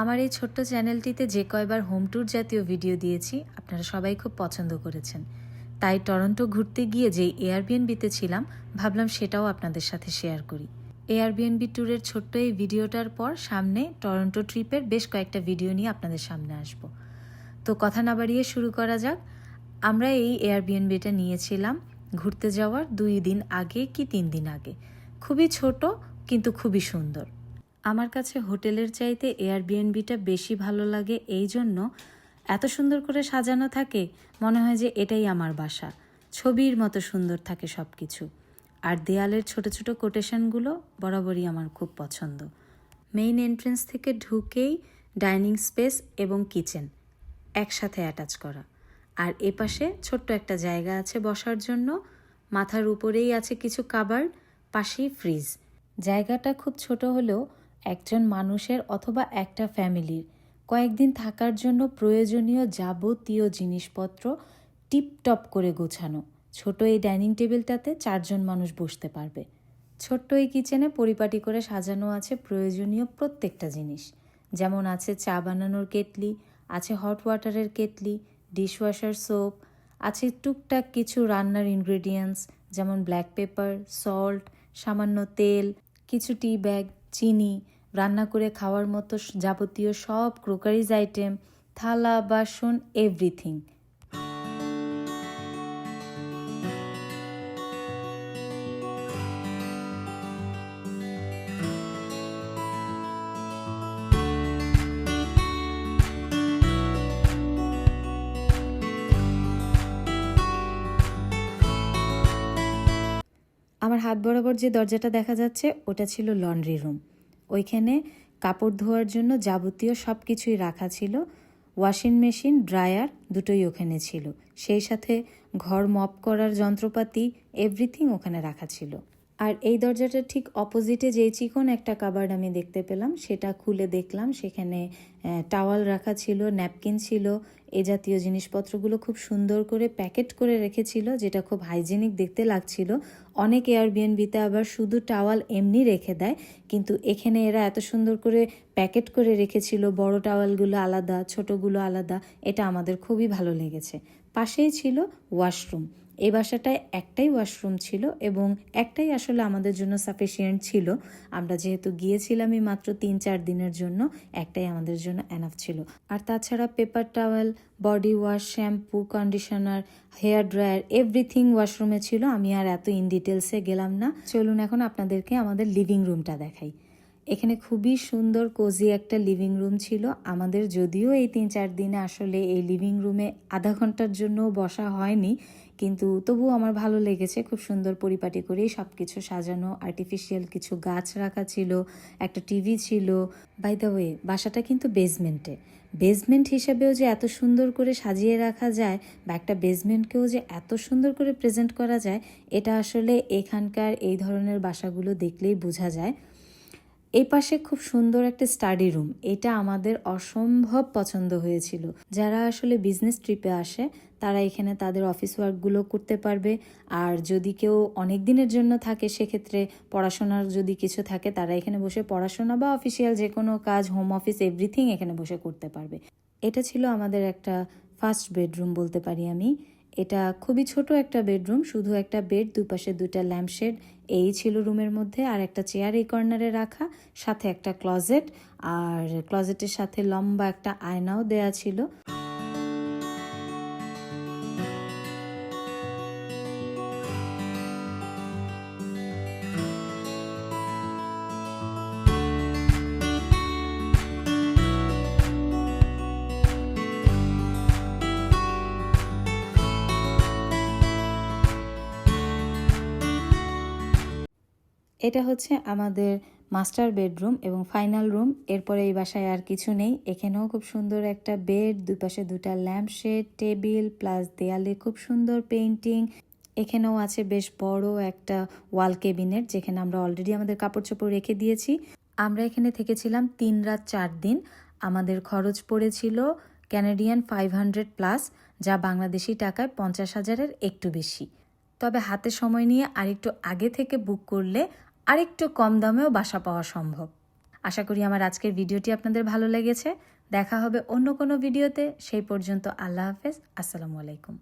আমার এই ছোট্ট চ্যানেলটিতে যে কয়বার হোম ট্যুর জাতীয় ভিডিও দিয়েছি, আপনারা সবাই খুব পছন্দ করেছেন। তাই টরন্টো ঘুরতে গিয়ে যেই এয়ারবিএনবিতে ছিলাম, ভাবলাম সেটাও আপনাদের সাথে শেয়ার করি। এয়ারবিএনবি ট্যুরের ছোট্ট এই ভিডিওটার পর সামনে টরন্টো ট্রিপের বেশ কয়েকটা ভিডিও নিয়ে আপনাদের সামনে আসব। তো কথা না বাড়িয়ে শুরু করা যাক। আমরা এই এয়ারবিএনবিটা নিয়েছিলাম ঘুরতে যাওয়ার দুই দিন আগে কি তিন দিন আগে। খুবই ছোট, কিন্তু খুবই সুন্দর। আমার কাছে হোটেলের চাইতে এয়ারবিএনবিটা বেশি ভালো লাগে এই জন্য এত সুন্দর করে সাজানো থাকে, মনে হয় যে এটাই আমার বাসা। ছবির মতো সুন্দর থাকে সব কিছু আর দেয়ালের ছোট ছোট কোটেশনগুলো বরাবরই আমার খুব পছন্দ। মেইন এন্ট্রেন্স থেকে ঢুকেই ডাইনিং স্পেস এবং কিচেন একসাথে অ্যাটাচ করা। আর এপাশে ছোট্ট একটা জায়গা আছে বসার জন্য। মাথার উপরেই আছে কিছু কাবার, পাশেই ফ্রিজ। জায়গাটা খুব ছোট হলেও একজন মানুষের অথবা একটা ফ্যামিলির। কয়েকদিন থাকার জন্য প্রয়োজনীয় যাবতীয় জিনিসপত্র টিপটপ করে গোছানো। ছোট এই ডাইনিং টেবিলটাতে চারজন মানুষ বসতে পারবে। ছোট্ট এই কিচেনে পরিপাটি করে সাজানো আছে প্রয়োজনীয় প্রত্যেকটা জিনিস। যেমন আছে চা বানানোর কেটলি, আছে হট ওয়াটারের কেটলি ডিশওয়াশার সোপ আছে টুকটাক কিছু রান্নার ইনগ্রেডিয়েন্টস যেমন ব্ল্যাক পেপার সল্ট সামান্য তেল, কিছু টি ব্যাগ চিনি, রান্না করে খাওয়ার মতো যাবতীয় সব ক্রোকারিজ আইটেম, থালা, বাসন, এভরিথিং। আমার হাত বরাবর যে দরজাটা দেখা যাচ্ছে, ওটা ছিল লন্ড্রি রুম। ওইখানে কাপড় ধোয়ার জন্য যাবতীয় সব কিছুই রাখা ছিল। ওয়াশিং মেশিন, ড্রায়ার দুটোই ওখানে ছিল। সেই সাথে ঘর মপ করার যন্ত্রপাতি, এভরিথিং ওখানে রাখা ছিল। আর এই দরজাটার ঠিক অপোজিটে যেই চিকন একটা কাবার্ড আমি দেখতে পেলাম, সেটা খুলে দেখলাম। সেখানে টাওয়াল রাখা ছিল ন্যাপকিন ছিল, এ জাতীয় জিনিসপত্রগুলো খুব সুন্দর করে প্যাকেট করে রেখেছিল, যেটা খুব হাইজেনিক দেখতে লাগছিল। অনেক এয়ারবিএনবিতে আবার শুধু টাওয়াল এমনি রেখে দেয়, কিন্তু এখানে এরা এত সুন্দর করে প্যাকেট করে রেখেছিল, বড় টাওয়ালগুলো আলাদা, ছোটগুলো আলাদা, এটা আমাদের খুবই ভালো লেগেছে। পাশেই ছিল ওয়াশরুম এই বাসাটায় একটাই ওয়াশরুম ছিল এবং একটাই আসলে আমাদের জন্য সাফিসিয়েন্ট ছিল। আমরা যেহেতু গিয়েছিলামই মাত্র তিন চার দিনের জন্য, একটাই আমাদের জন্য এনাফ ছিল। আর তাছাড়া paper towel body wash shampoo conditioner hair dryer everything ওয়াশরুমে ছিল। আমি আর এত ইন ডিটেলসে গেলাম না। চলুন এখন আপনাদেরকে আমাদের লিভিং রুমটা দেখাই। এখানে খুবই সুন্দর কোজি একটা লিভিং রুম ছিল। আমাদের যদিও এই তিন চার দিনে আসলে এই লিভিং রুমে আধা ঘণ্টার জন্য বসা হয়নি, কিন্তু তবুও আমার ভালো লেগেছে। খুব সুন্দর পরিপাটি করেই সব কিছু সাজানো আর্টিফিশিয়াল কিছু গাছ রাখা ছিল, একটা টিভি ছিল। বাই দ্য ওয়ে বাসাটা কিন্তু বেসমেন্টে বেসমেন্ট হিসেবেও যে এত সুন্দর করে সাজিয়ে রাখা যায় বা একটা বেসমেন্টকেও যে এত সুন্দর করে প্রেজেন্ট করা যায়, এটা আসলে এখানকার এই ধরনের বাসাগুলো দেখলেই বোঝা যায়। এই পাশে খুব সুন্দর একটা স্টাডি রুম এটা আমাদের অসম্ভব পছন্দ হয়েছিল। যারা আসলে বিজনেস ট্রিপে আসে, তারা এখানে তাদের অফিস ওয়ার্কগুলো করতে পারবে। আর যদি কেউ অনেক দিনের জন্য থাকে, সেক্ষেত্রে পড়াশোনার যদি কিছু থাকে, তারা এখানে বসে পড়াশোনা বা অফিসিয়াল যে কোনো কাজ হোম অফিস এভরিথিং এখানে বসে করতে পারবে। এটা ছিল আমাদের একটা ফার্স্ট বেডরুম বলতে পারি আমি। এটা খুবই ছোট একটা বেডরুম, শুধু একটা বেড, দুপাশে দুটা ল্যাম্পশেড এই ছিল রুমের মধ্যে, আর একটা চেয়ার এই কর্নারে রাখা, সাথে একটা ক্লজেট আর ক্লজেটের সাথে লম্বা একটা আয়নাও দেয়া ছিল। এটা হচ্ছে আমাদের মাস্টার বেডরুম এবং ফাইনাল রুম। এরপরে এই বাসায় আর কিছু নেই। এখানেও খুব সুন্দর একটা বেড দুই পাশে দুটা ল্যাম্পশেড, টেবিল, প্লাস দেয়ালে খুব সুন্দর পেইন্টিং। এখানেও আছে বেশ বড় একটা ওয়াল কেবিনেট যেখানে আমরা অলরেডি আমাদের কাপড় চোপড় রেখে দিয়েছি। আমরা এখানে থেকেছিলাম তিন রাত চার দিন। আমাদের খরচ পড়েছিল ক্যানাডিয়ান ফাইভ হান্ড্রেড প্লাস যা বাংলাদেশি টাকায় পঞ্চাশ হাজারের একটু বেশি। তবে হাতে সময় নিয়ে আরেকটু আগে থেকে বুক করলে আরেকটু কম দামেও বাসা পাওয়া সম্ভব। আশা করি আমার আজকের ভিডিওটি আপনাদের ভালো লেগেছে। দেখা হবে অন্য কোনো ভিডিওতে। সেই পর্যন্ত আল্লাহ হাফেজ। আসসালামু আলাইকুম।